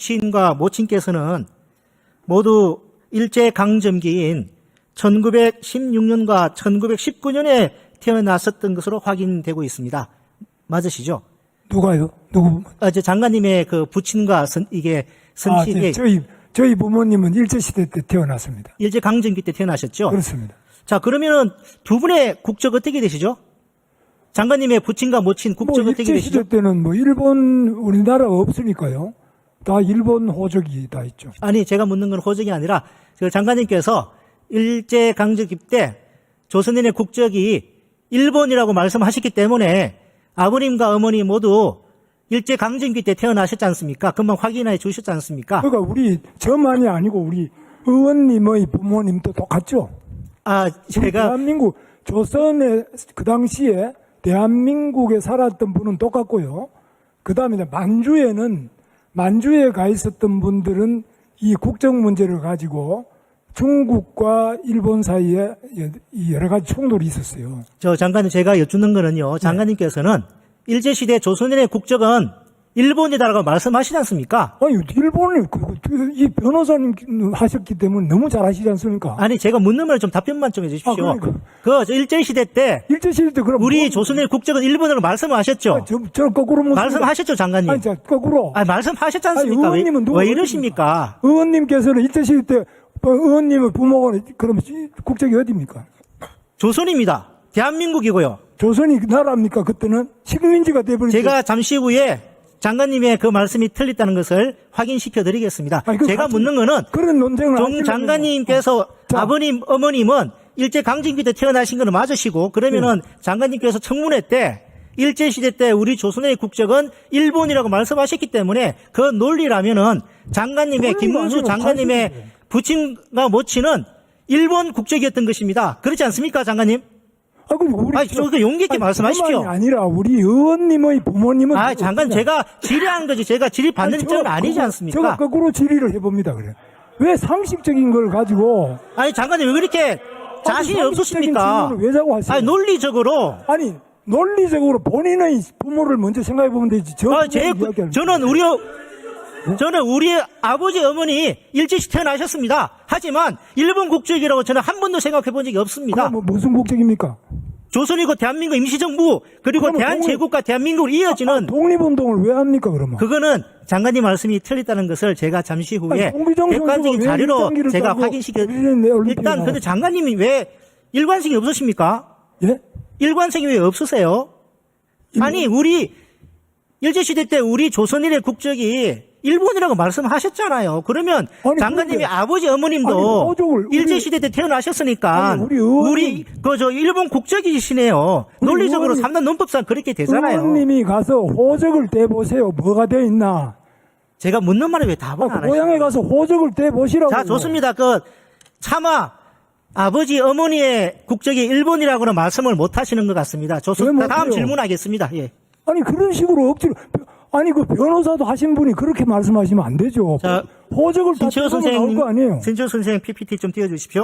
부친과 모친께서는 모두 일제 강점기인 1916년과 1919년에 태어났었던 것으로 확인되고 있습니다. 맞으시죠? 누가요? 누구? 아, 저 장관님의 그 부친과 선, 이게 아, 선친이 네, 저희 저희 부모님은 일제 시대 때 태어났습니다. 일제 강점기 때 태어나셨죠? 그렇습니다. 자, 그러면은 두 분의 국적 어떻게 되시죠? 장관님의 부친과 모친 뭐 국적 어떻게 일제 되시죠? 시대 때는 뭐 일본 우리나라가 없으니까요. 다 일본 호적이 다 있죠. 아니, 제가 묻는 건 호적이 아니라 그 장관님께서 일제 강점기 때 조선인의 국적이 일본이라고 말씀하셨기 때문에 아버님과 어머니 모두 일제 강점기 때 태어나셨지 않습니까? 금방 확인해 주셨지 않습니까? 그러니까 우리 저만이 아니고 우리 의원님의 부모님도 똑같죠. 아, 제가 대한민국 조선의 그 당시에 대한민국에 살았던 분은 똑같고요. 그 다음에 만주에는 만주에 가 있었던 분들은 이 국적 문제를 가지고 중국과 일본 사이에 이 여러 가지 충돌이 있었어요. 저 장관님 제가 여쭙는 거는요. 장관님께서는 일제 시대 조선인의 국적은 일본이다라고 말씀하시지 않습니까? 아니 일본이 그- 그- 이 변호사님 하셨기 때문에 너무 잘 아시지 않습니까? 아니 제가 묻는 말을 좀 답변만 좀 해주십시오. 아, 그러니까. 그저 일제 시대 때 일제 시대 때 그럼 우리 뭐- 조선인의 국적은 일본으로 말씀하셨죠? 아, 저, 저 거꾸로 묻습니다. 말씀하셨죠, 장관님? 아니 자 거꾸로 아, 말씀하셨지 않습니까? 아니, 의원님은 왜, 누구 왜 이러십니까? 의원님께서는 일제 시대 때 어, 의원님의 부모가 그럼 국적이 어디입니까? 조선입니다. 대한민국이고요. 조선이 나라입니까? 그때는 식민지가 돼버린 제가 잠시 후에 장관님의 그 말씀이 틀렸다는 것을 확인시켜 드리겠습니다. 그 제가 같이- 묻는 거는 그런 논쟁을 종 하시려면 장관님께서 자. 아버님, 어머님은 일제 강점기 때 태어나신 거는 맞으시고 그러면은 네. 장관님께서 청문회 때 일제 시대 때 우리 조선의 국적은 일본이라고 말씀하셨기 때문에 그 논리라면은 장관님의 김문수 장관님의. 부친과 모친은 일본 국적이었던 것입니다. 그렇지 않습니까, 장관님? 아, 그럼 우리 아니, 저 그 용기 있게 말씀하십시오. 아니라 우리 의원님의 부모님은 아, 장관 제가 질의한 거지. 제가 질의 받는 아니, 입장은 제가 아니지 거꾸로- 않습니까? 제가 거꾸로 질의를 해봅니다. 그래. 왜 상식적인 걸 가지고 아니, 장관님 왜 그렇게 자신이 없으십니까? 왜 자꾸 하세요? 아니, 논리적으로. 아니 논리적으로 본인의 부모를 먼저 생각해 보면 되지. 저 아, 제, 이야기하는 저는 우리, 저는 우리 아버지, 어머니 일제시 태어나셨습니다. 하지만 일본 국적이라고 저는 한 번도 생각해 본 적이 없습니다. 그럼 뭐 무슨 국적입니까? 조선이고 대한민국 임시정부, 그리고 대한제국과 대한민국으로 이어지는 독립운동을 왜 합니까 그러면? 그거는 장관님 말씀이 틀렸다는 것을 제가 잠시 후에 아니, 객관적인 자료로 제가 확인시켜 일단 근데? 장관님이 왜 일관성이 없으십니까? 예? 일관성이 왜 없으세요? 아니 우리 일제시대 때 우리 조선인의 국적이 일본이라고 말씀하셨잖아요. 그러면 아니, 장관님이 그런데- 아버지 어머님도 우리- 일제 시대 때 태어나셨으니까 아니, 우리 의원님- 그저 일본 국적이시네요. 우리 논리적으로 의원님- 삼단 논법상 그렇게 되잖아요. 의원님이 가서 호적을 떼 보세요. 뭐가 되어 있나? 제가 묻는 말에 왜 답을 아, 안 하시죠? 고향에 가서 호적을 떼 보시라고. 자, 좋습니다. 그, 차마, 아버지, 어머니의 국적이 일본이라고는 말씀을 못 하시는 것 같습니다. 왜 좋습니다. 다음 질문하겠습니다. 예. 아니 그런 식으로 억지로 아니 그 변호사도 하신 분이 그렇게 말씀하시면 안 되죠. 자, 호적을 다 신채호 나올 선생님, 거 아니에요. 신채호 선생님 PPT 좀 띄워주십시오.